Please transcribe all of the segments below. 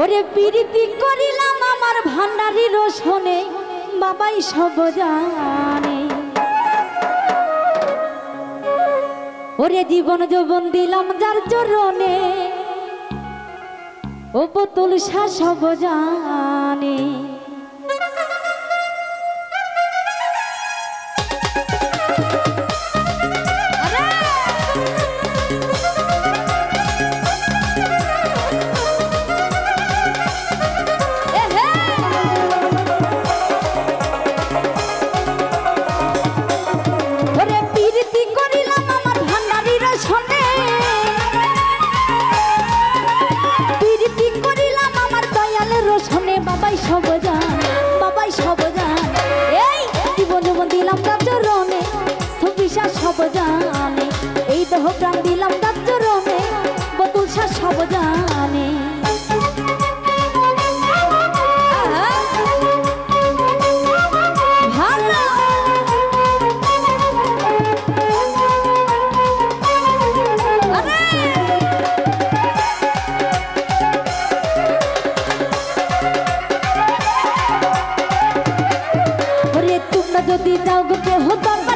ওরে প্রীতি করিলাম আমার ভান্ডারি রোশনে, বাবাই সব জানে। ওরে জীবন যৌবন দিলাম যার চরণে, ও পুতুল সব জানে। যদি যাও গো কেহ দরবারে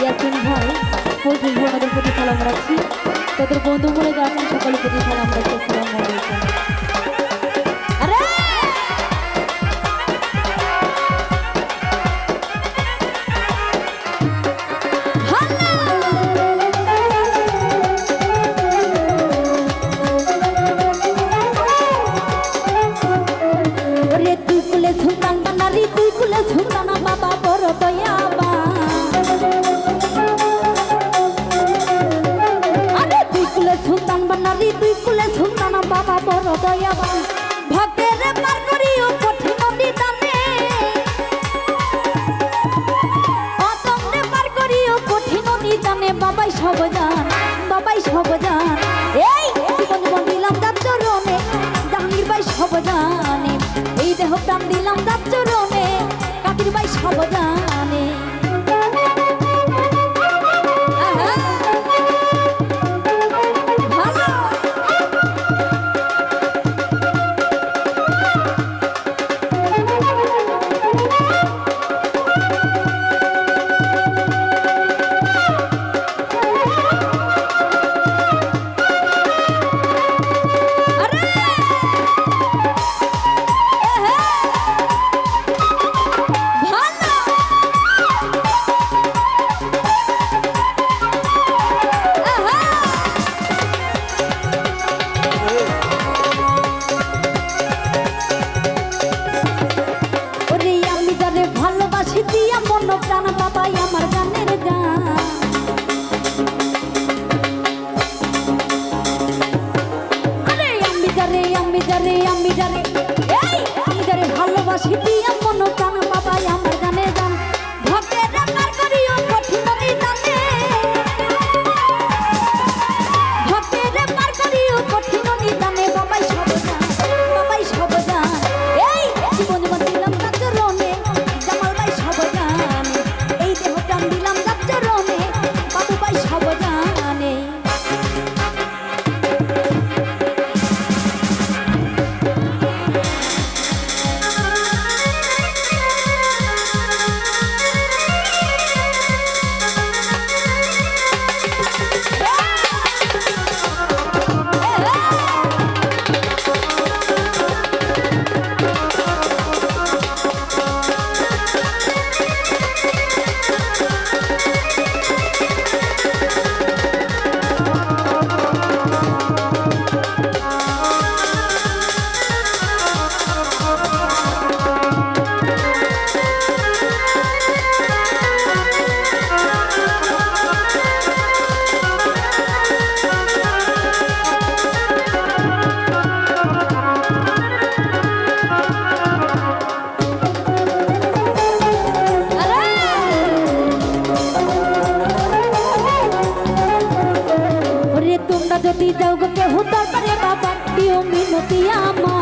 ইয়াসিন ভাই পোলট্রি ভোনাদের প্রতি সালাম রাখছি। তাদের বন্ধু বলে যাচ্ছেন সকলের প্রতি সালাম রাখছি সালাম দিলাম তার কাকির ভাই সব সতিয়া মা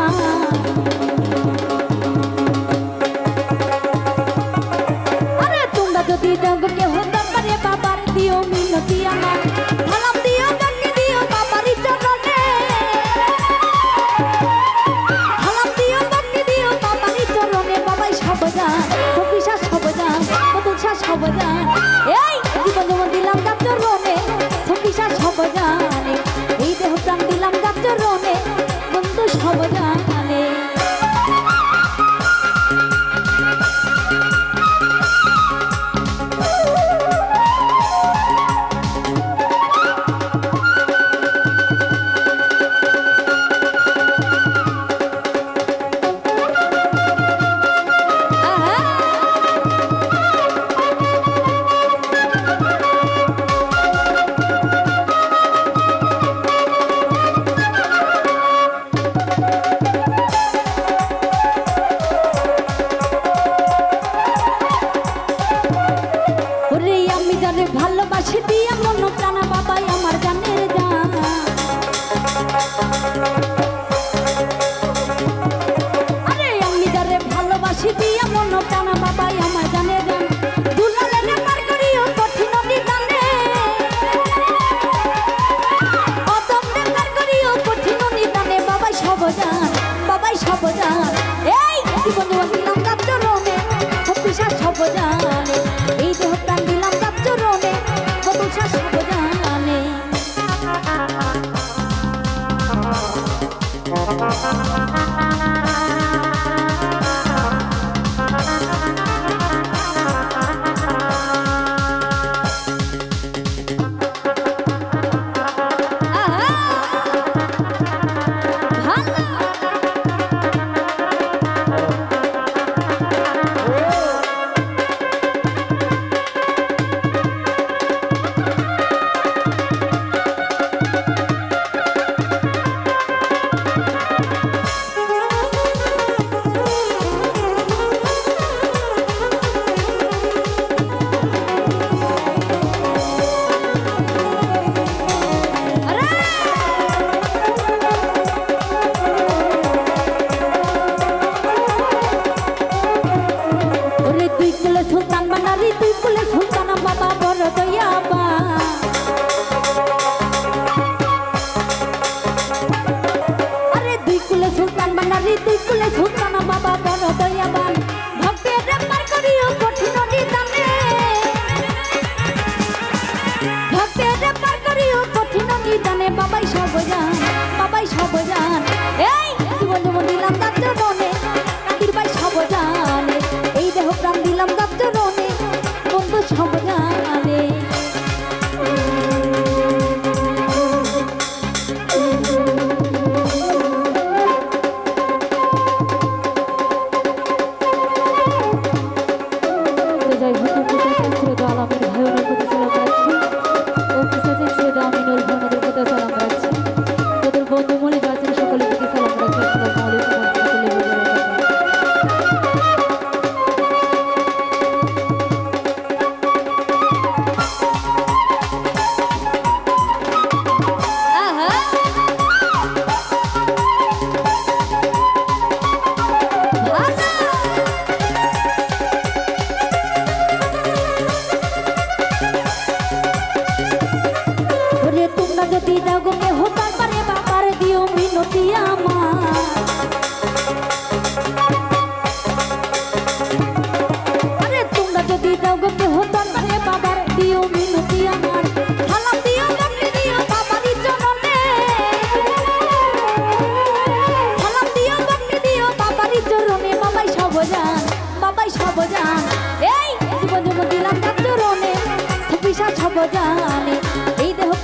বাড়িতে স্কুলে ঝুঁকানো বাবা।